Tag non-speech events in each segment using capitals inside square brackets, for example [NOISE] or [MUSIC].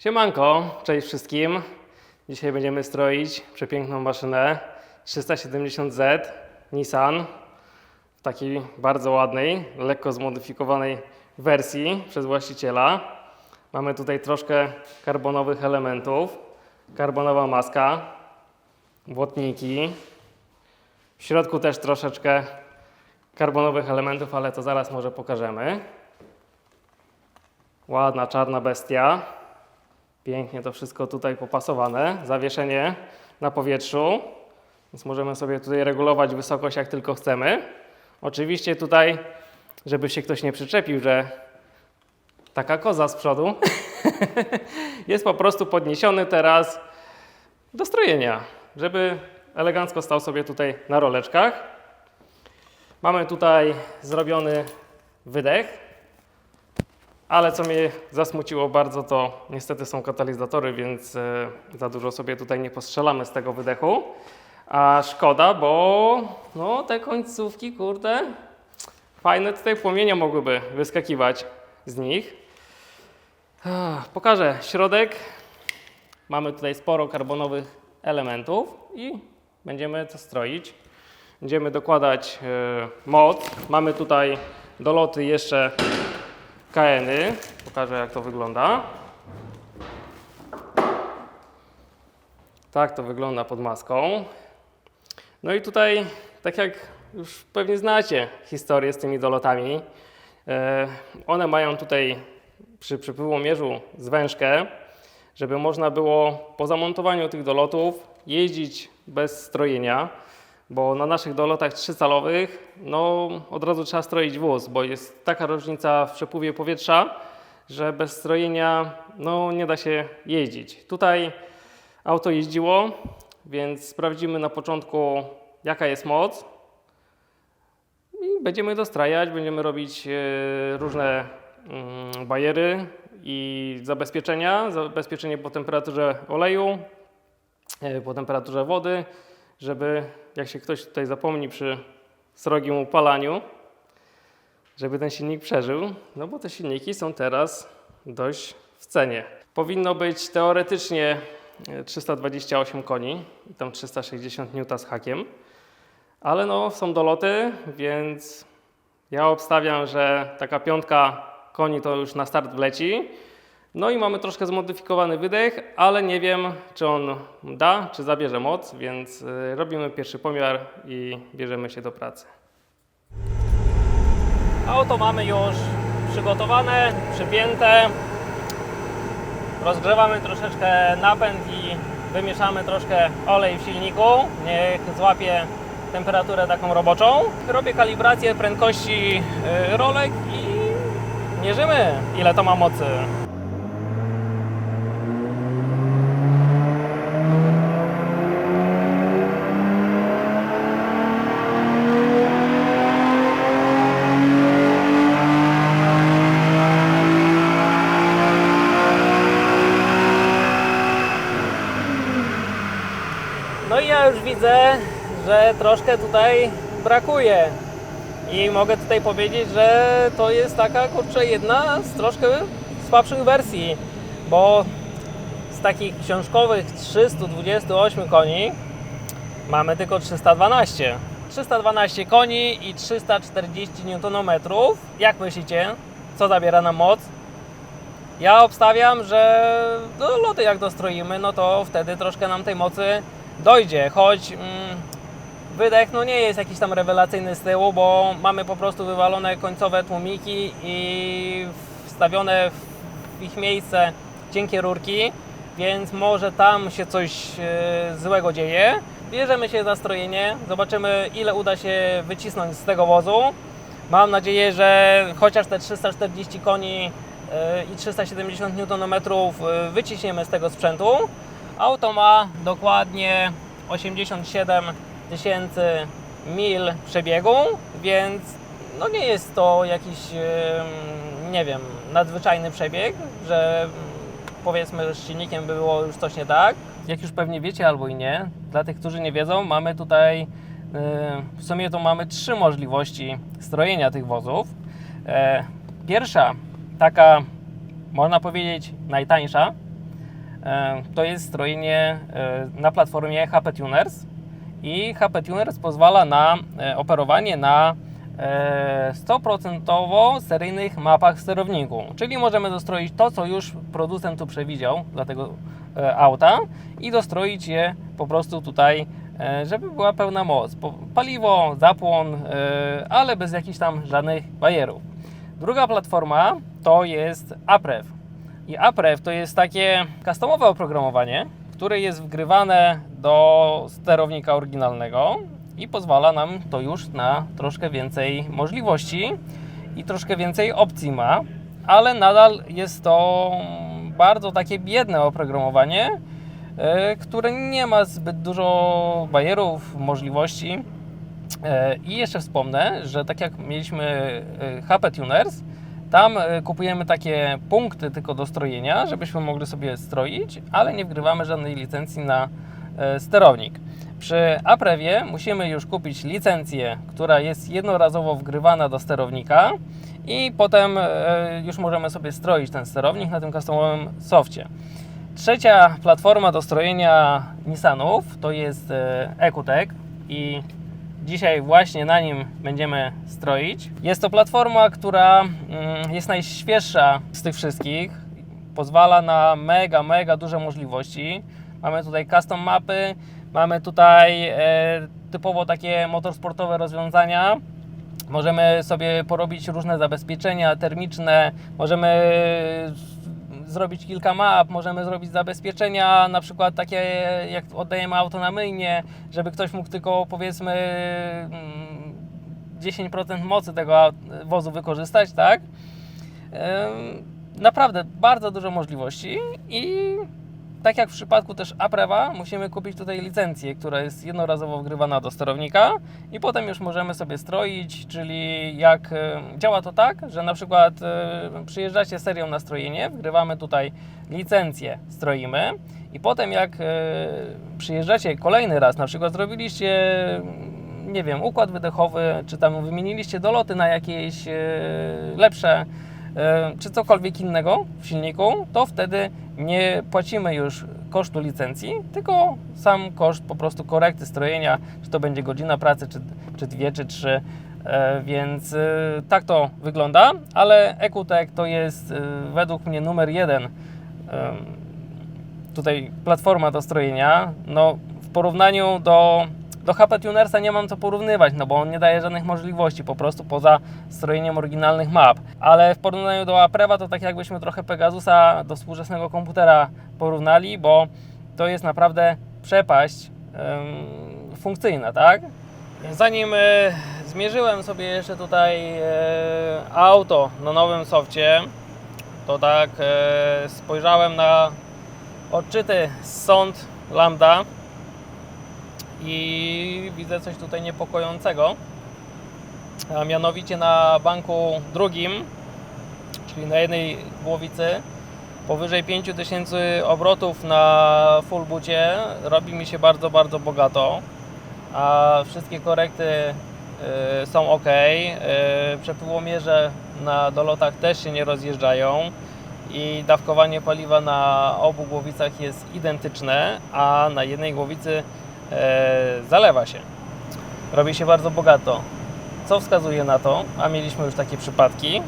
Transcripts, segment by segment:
Siemanko, cześć wszystkim. Dzisiaj będziemy stroić przepiękną maszynę 370Z Nissan w takiej bardzo ładnej, lekko zmodyfikowanej wersji przez właściciela. Mamy tutaj troszkę karbonowych elementów, karbonowa maska, błotniki. W środku też troszeczkę karbonowych elementów, ale to zaraz może pokażemy. Ładna czarna bestia. Pięknie to wszystko tutaj popasowane. Zawieszenie na powietrzu, więc możemy sobie tutaj regulować wysokość jak tylko chcemy. Oczywiście tutaj, żeby się ktoś nie przyczepił, że taka koza z przodu [LAUGHS] jest po prostu podniesiony teraz do strojenia, żeby elegancko stał sobie tutaj na roleczkach. Mamy tutaj zrobiony wydech, ale co mnie zasmuciło bardzo, to niestety są katalizatory, więc e, za dużo sobie tutaj nie postrzelamy z tego wydechu. A szkoda, bo no, te końcówki, kurde, fajne tutaj płomienie mogłyby wyskakiwać z nich. Pokażę środek. Mamy tutaj sporo karbonowych elementów i będziemy to stroić. Będziemy dokładać e, moc. Mamy tutaj doloty jeszcze KN-y. Pokażę jak to wygląda. Tak to wygląda pod maską. No i tutaj, tak jak już pewnie znacie historię z tymi dolotami, e, one mają tutaj przy przypływomierzu zwężkę, żeby można było po zamontowaniu tych dolotów jeździć bez strojenia, bo na naszych dolotach trzycalowych no, od razu trzeba stroić wóz, bo jest taka różnica w przepływie powietrza, że bez strojenia no, nie da się jeździć. Tutaj auto jeździło, więc sprawdzimy na początku jaka jest moc. I będziemy dostrajać, będziemy robić e, różne mm, bajery i zabezpieczenia, zabezpieczenie po temperaturze oleju, e, po temperaturze wody, żeby jak się ktoś tutaj zapomni przy srogim upalaniu, żeby ten silnik przeżył, no bo te silniki są teraz dość w cenie. Powinno być teoretycznie e, 328 koni, i tam 360 N z hakiem, ale no są doloty, więc ja obstawiam, że taka piątka koni to już na start wleci. No i mamy troszkę zmodyfikowany wydech, ale nie wiem, czy on da, czy zabierze moc, więc y, robimy pierwszy pomiar i bierzemy się do pracy. Auto mamy już przygotowane, przypięte. Rozgrzewamy troszeczkę napęd i wymieszamy troszkę olej w silniku. Niech złapie temperaturę taką roboczą. Robię kalibrację prędkości y, rolek i mierzymy ile to ma mocy. Już widzę, że troszkę tutaj brakuje. I mogę tutaj powiedzieć, że to jest taka kurczę jedna z troszkę słabszych wersji, bo z takich książkowych 328 koni mamy tylko 312. 312 koni i 340 Nm. Jak myślicie, co zabiera nam moc? Ja obstawiam, że do loty jak dostroimy, no to wtedy troszkę nam tej mocy dojdzie, choć mm, wydech no nie jest jakiś tam rewelacyjny z tyłu, bo mamy po prostu wywalone końcowe tłumiki i wstawione w ich miejsce cienkie rurki, więc może tam się coś e, złego dzieje. Bierzemy się za strojenie, zobaczymy ile uda się wycisnąć z tego wozu. Mam nadzieję, że chociaż te 340 koni e, i 370 Nm e, wyciśniemy z tego sprzętu. Auto ma dokładnie 87 tysięcy mil przebiegu, więc no nie jest to jakiś, nie wiem, nadzwyczajny przebieg, że mm, powiedzmy, że z silnikiem by było już coś nie tak. Jak już pewnie wiecie albo i nie, dla tych, którzy nie wiedzą, mamy tutaj, w sumie to mamy trzy możliwości strojenia tych wozów. E, Pierwsza, taka można powiedzieć najtańsza, to jest strojenie e, na platformie HP Tuners i HP Tuners pozwala na e, operowanie na e, 100% seryjnych mapach w sterowniku, czyli możemy dostroić to, co już producent tu przewidział dla tego e, auta i dostroić je po prostu tutaj, e, żeby była pełna moc. Paliwo, zapłon, e, ale bez jakichś tam żadnych bajerów. Druga platforma to jest Aprev. I Aprev to jest takie customowe oprogramowanie, które jest wgrywane do sterownika oryginalnego i pozwala nam to już na troszkę więcej możliwości i troszkę więcej opcji ma, ale nadal jest to bardzo takie biedne oprogramowanie, e, które nie ma zbyt dużo bajerów, możliwości. E, I jeszcze wspomnę, że tak jak mieliśmy e, HP Tuners, tam e, kupujemy takie punkty tylko do strojenia, żebyśmy mogli sobie stroić, ale nie wgrywamy żadnej licencji na e, sterownik. Przy Aprevie musimy już kupić licencję, która jest jednorazowo wgrywana do sterownika i potem e, już możemy sobie stroić ten sterownik na tym customowym softie. Trzecia platforma do strojenia Nissanów to jest e, EcoTech i dzisiaj właśnie na nim będziemy stroić. Jest to platforma, która mm, jest najświeższa z tych wszystkich. Pozwala na mega, mega duże możliwości. Mamy tutaj custom mapy, mamy tutaj e, typowo takie motorsportowe rozwiązania. Możemy sobie porobić różne zabezpieczenia termiczne, możemy zrobić kilka map, możemy zrobić zabezpieczenia, na przykład takie jak oddajemy auto na myjnie, żeby ktoś mógł tylko powiedzmy mm, 10% mocy tego wozu wykorzystać, tak? Naprawdę bardzo dużo możliwości i tak jak w przypadku też Aprewa, musimy kupić tutaj licencję, która jest jednorazowo wgrywana do sterownika i potem już możemy sobie stroić, czyli jak e, działa to tak, że na przykład e, przyjeżdżacie serią na strojenie, wgrywamy tutaj licencję, stroimy i potem jak e, przyjeżdżacie kolejny raz, na przykład zrobiliście nie wiem, układ wydechowy, czy tam wymieniliście doloty na jakieś lepsze czy cokolwiek innego w silniku, to wtedy nie płacimy już kosztu licencji, tylko sam koszt po prostu korekty strojenia, czy to będzie godzina pracy, czy, czy dwie, czy trzy. E, Więc e, tak to wygląda, ale EcoTech to jest e, według mnie numer jeden tutaj platforma do strojenia. No, w porównaniu do, do HP Tunersa nie mam co porównywać, no bo on nie daje żadnych możliwości, po prostu poza strojeniem oryginalnych map. Ale w porównaniu do Apreva to tak jakbyśmy trochę Pegasusa do współczesnego komputera porównali, bo to jest naprawdę przepaść em, funkcyjna, tak? Zanim e, zmierzyłem sobie jeszcze tutaj e, auto na nowym softie, to tak e, spojrzałem na odczyty z sąd Lambda i widzę coś tutaj niepokojącego. A mianowicie na banku drugim, czyli na jednej głowicy, powyżej 5000 obrotów na full bucie robi mi się bardzo, bardzo bogato. A wszystkie korekty y, są ok. Y, na dolotach też się nie rozjeżdżają i dawkowanie paliwa na obu głowicach jest identyczne, a na jednej głowicy zalewa się. Robi się bardzo bogato. Co wskazuje na to, a mieliśmy już takie przypadki,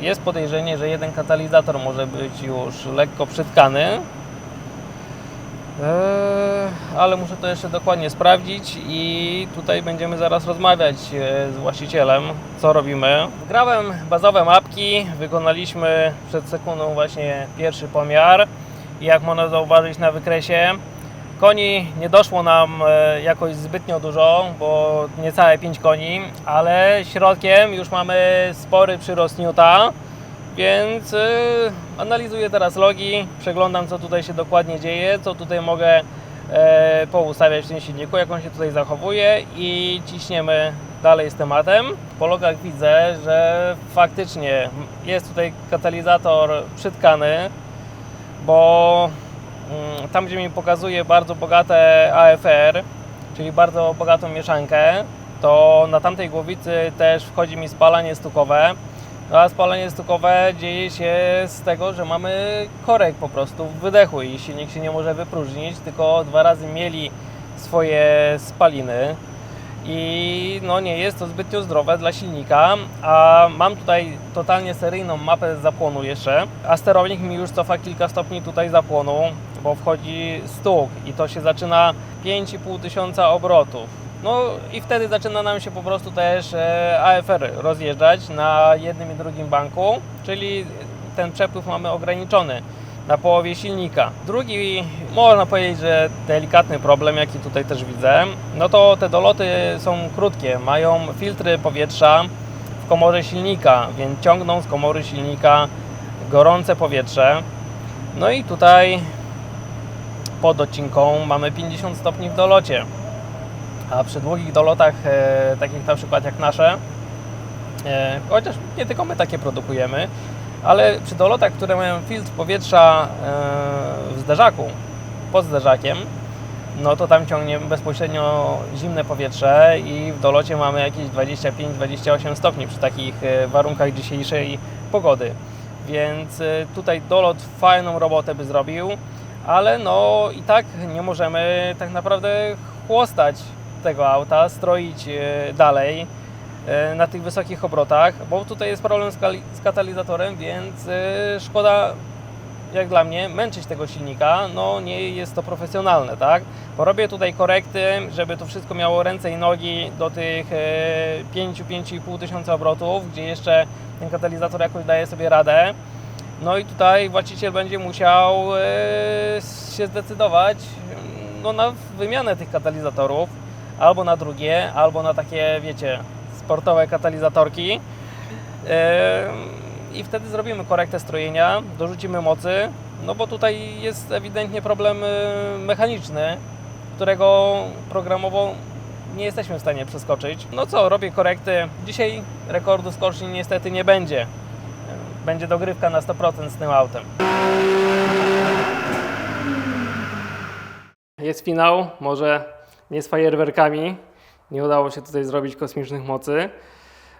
jest podejrzenie, że jeden katalizator może być już lekko przytkany, Eee, ale muszę to jeszcze dokładnie sprawdzić i tutaj będziemy zaraz rozmawiać e, z właścicielem, co robimy. Grałem bazowe mapki, wykonaliśmy przed sekundą właśnie pierwszy pomiar i jak można zauważyć na wykresie, koni nie doszło nam e, jakoś zbytnio dużo, bo niecałe 5 koni, ale środkiem już mamy spory przyrost newta. Więc y, analizuję teraz logi, przeglądam co tutaj się dokładnie dzieje, co tutaj mogę e, poustawiać w tym silniku, jak on się tutaj zachowuje i ciśniemy dalej z tematem. Po logach widzę, że faktycznie jest tutaj katalizator przytkany, bo tam gdzie mi pokazuje bardzo bogate AFR, czyli bardzo bogatą mieszankę, to na tamtej głowicy też wchodzi mi spalanie stukowe. No a spalanie stokowe dzieje się z tego, że mamy korek po prostu w wydechu i silnik się nie może wypróżnić, tylko dwa razy mieli swoje spaliny. I no nie jest to zbytnio zdrowe dla silnika, a mam tutaj totalnie seryjną mapę zapłonu jeszcze, a sterownik mi już cofa kilka stopni tutaj zapłonu, bo wchodzi stuk i to się zaczyna 5,5 tysiąca obrotów. No i wtedy zaczyna nam się po prostu też e, AFR rozjeżdżać na jednym i drugim banku, czyli ten przepływ mamy ograniczony na połowie silnika. Drugi, można powiedzieć, że delikatny problem, jaki tutaj też widzę, no to te doloty są krótkie, mają filtry powietrza w komorze silnika, więc ciągną z komory silnika gorące powietrze. No i tutaj pod odcinką mamy 50 stopni w dolocie. A przy długich dolotach, e, takich na przykład jak nasze, e, chociaż nie tylko my takie produkujemy, ale przy dolotach, które mają filtr powietrza e, w zderzaku, pod zderzakiem, no to tam ciągnie bezpośrednio zimne powietrze i w dolocie mamy jakieś 25-28 stopni przy takich e, warunkach dzisiejszej pogody. Więc e, tutaj dolot fajną robotę by zrobił, ale no i tak nie możemy tak naprawdę chłostać tego auta, stroić e, dalej e, na tych wysokich obrotach, bo tutaj jest problem z, katalizatorem, więc e, szkoda jak dla mnie męczyć tego silnika, no nie jest to profesjonalne, tak? Porobię tutaj korekty, żeby to wszystko miało ręce i nogi do tych e, 5-5,5 tysiąca obrotów, gdzie jeszcze ten katalizator jakoś daje sobie radę. No i tutaj właściciel będzie musiał e, się zdecydować no, na wymianę tych katalizatorów, albo na drugie, albo na takie, wiecie, sportowe katalizatorki. E, I wtedy zrobimy korektę strojenia, dorzucimy mocy, no bo tutaj jest ewidentnie problem e, mechaniczny, którego programowo nie jesteśmy w stanie przeskoczyć. No co, robię korekty. Dzisiaj rekordu skoczni niestety nie będzie. Będzie dogrywka na 100% z tym autem. Jest finał, może nie z fajerwerkami. Nie udało się tutaj zrobić kosmicznych mocy.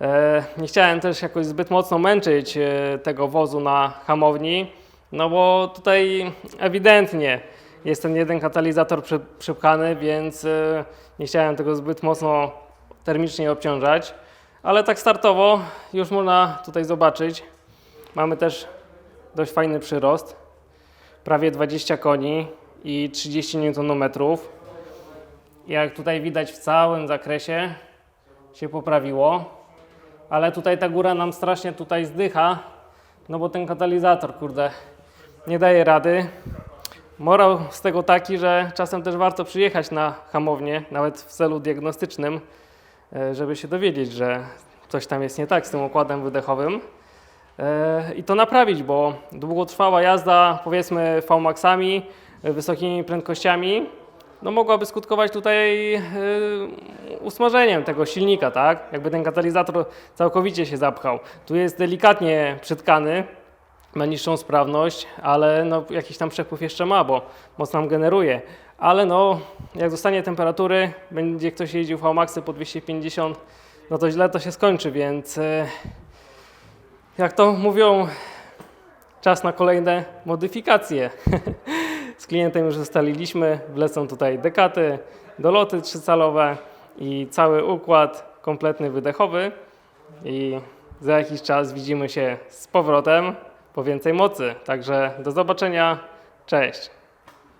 E, Nie chciałem też jakoś zbyt mocno męczyć e, tego wozu na hamowni, no bo tutaj ewidentnie jest ten jeden katalizator przy- przypchany, więc e, nie chciałem tego zbyt mocno termicznie obciążać. Ale tak startowo już można tutaj zobaczyć. Mamy też dość fajny przyrost. Prawie 20 koni i 30 Nm. Jak tutaj widać w całym zakresie się poprawiło. Ale tutaj ta góra nam strasznie tutaj zdycha, no bo ten katalizator, kurde, nie daje rady. Morał z tego taki, że czasem też warto przyjechać na hamownię, nawet w celu diagnostycznym, e, żeby się dowiedzieć, że coś tam jest nie tak z tym układem wydechowym. E, I to naprawić, bo długotrwała jazda, powiedzmy V-Maxami, e, wysokimi prędkościami, no mogłaby skutkować tutaj e, usmażeniem tego silnika, tak? Jakby ten katalizator całkowicie się zapchał. Tu jest delikatnie przytkany, ma niższą sprawność, ale no, jakiś tam przepływ jeszcze ma, bo mocno nam generuje. Ale no, jak zostanie temperatury, będzie ktoś jeździł V-Maxy po 250, no to źle to się skończy, więc e, jak to mówią, czas na kolejne modyfikacje. [LAUGHS] Z klientem już ustaliliśmy, wlecą tutaj dekaty, doloty trzycalowe i cały układ kompletny wydechowy i za jakiś czas widzimy się z powrotem po więcej mocy. Także do zobaczenia, cześć!